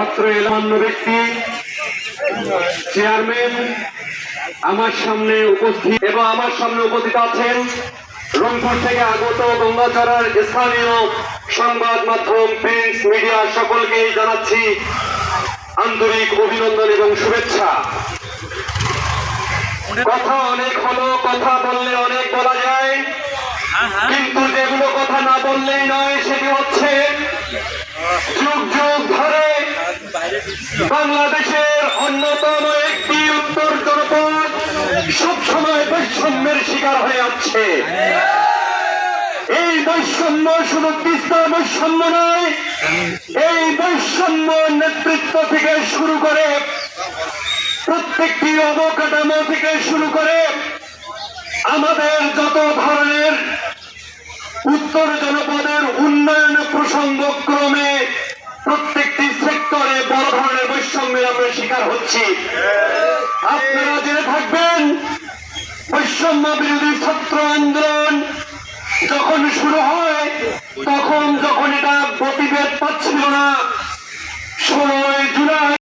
অত্র এলামান্য ব্যক্তি চেয়ারম্যান আমার সামনে উপস্থিত এবং আমার সামনে উপস্থিত আছেন রংপুর থেকে আগত গঙ্গাচড়ার স্থানীয় সংবাদ মাধ্যম প্রিন্ট মিডিয়া সকলকেই জানাচ্ছি আন্তরিক অভিনন্দন এবং শুভেচ্ছা। কথা অনেক হলো, কথা বললে অনেক বলা যায়, কিন্তু যেগুলো কথা না বললেই নয়, সেটি হচ্ছে যুগ যুগ বাংলাদেশের অন্যতম একটি উত্তর জনপদ সবসময় বৈষম্যের শিকার হয়ে যাচ্ছে। এই বৈষম্য শুধু বিস্তার বৈষম্য নয়, এই বৈষম্য নেতৃত্ব থেকে শুরু করে, প্রত্যেকটি অবকাঠামো থেকে শুরু করে আমাদের যত ধরনের উত্তর জনপদের উন্নয়ন প্রসঙ্গ আমরা শিকার হচ্ছি। আপনারা জেনে থাকবেন, বৈষম্য বিরোধী ছাত্র আন্দোলন যখন শুরু হয়, তখন যখন এটা গতিবেগ পাচ্ছিল না